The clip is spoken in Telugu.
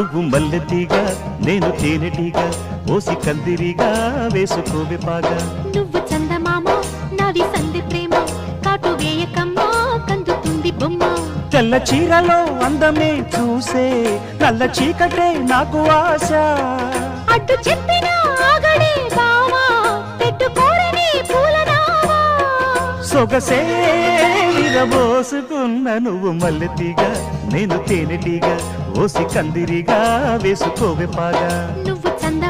నువ్వు మల్లెతీగా నేను తేనెటీగా ఓసి కందిరిగా వేసుకోవే పాగా. నువ్వు చందమామ నాది సంధి ప్రేమ కాటు వేయకమ్మా కందుతుంది బొమ్మ. తెల్ల చీరలో అందమే చూసే నల్ల చీకటే నాకు ఆశ. అడ్డు చెప్పిన ఆగడే బావా పెట్టుకోరని పూలనావా. సొగసే విరబోసుకున్న నువ్వు మల్లెతీగా నేను తేనెటీగా ఓసి కందిరిగా వేసుకోవే పాగా. నువ్వు చందమామ